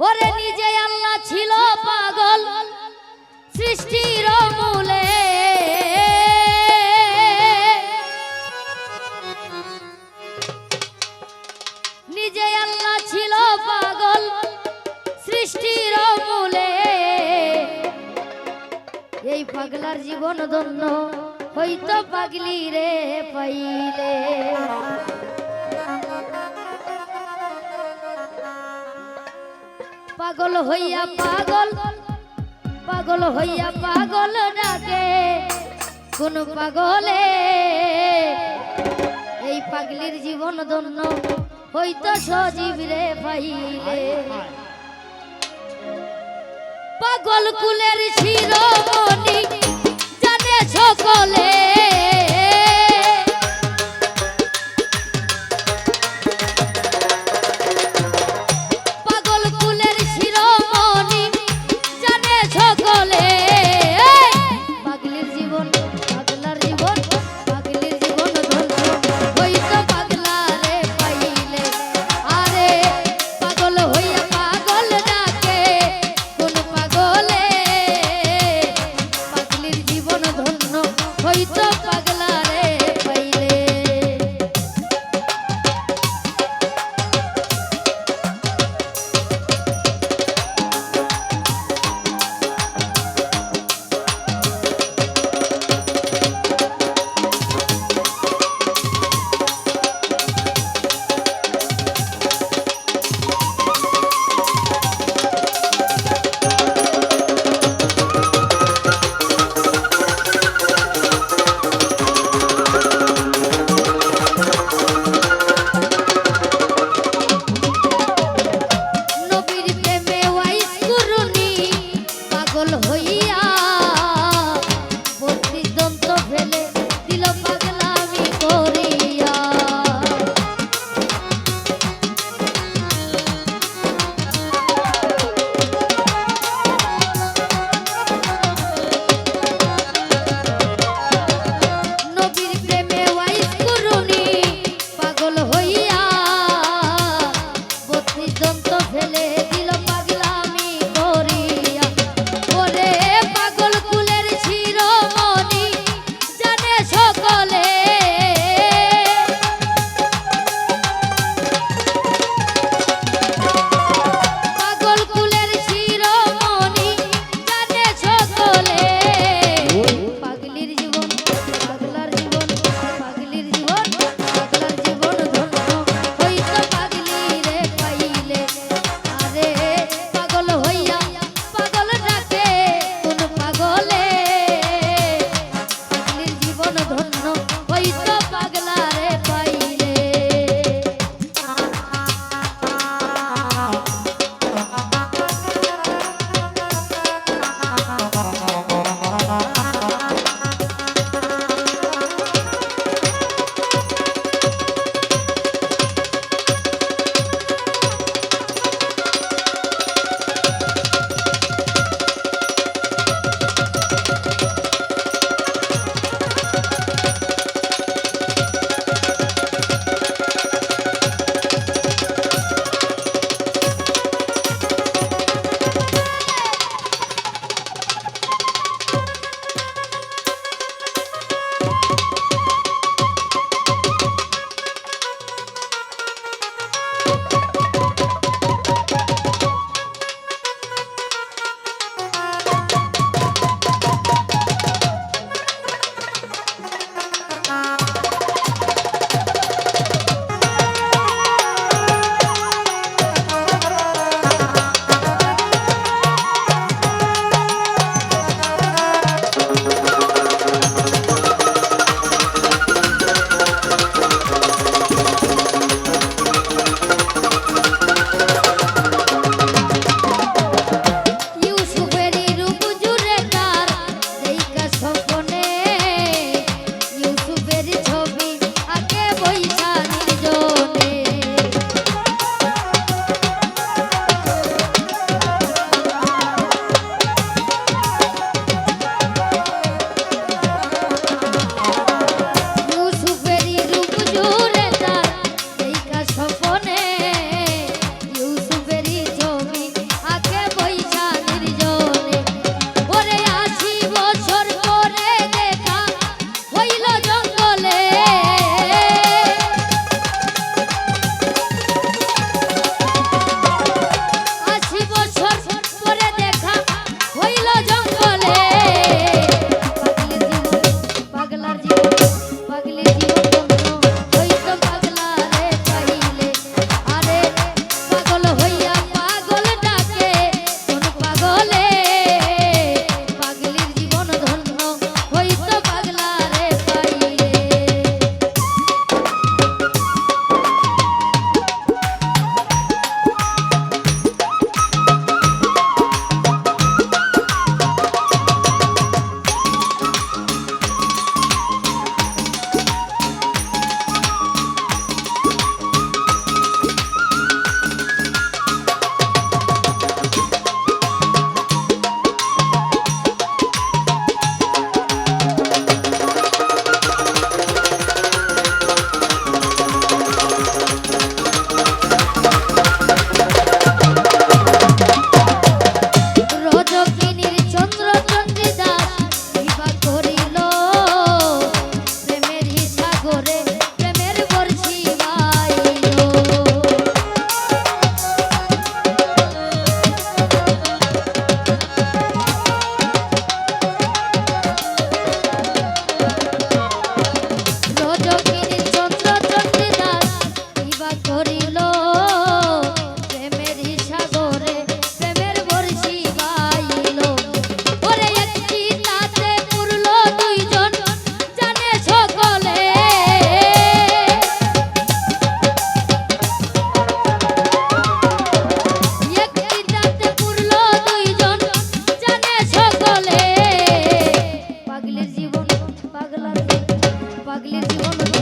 ওরে নিজে আল্লাহ ছিল পাগল, সৃষ্টির মূলে। নিজে আল্লাহ ছিল পাগল, সৃষ্টির মূলে। এই পাগলার জীবন ধন্য হইতো পাগলি রে পাইলে। পাগল হইয়া পাগল পাগল হইয়া পাগল ডাকে। কোন পাগলে? এই পাগলির জীবন ধন্য হইতো সজীব রে পাইলে। পাগল কুলের শিরোমণি জানে সকলে। Gracias.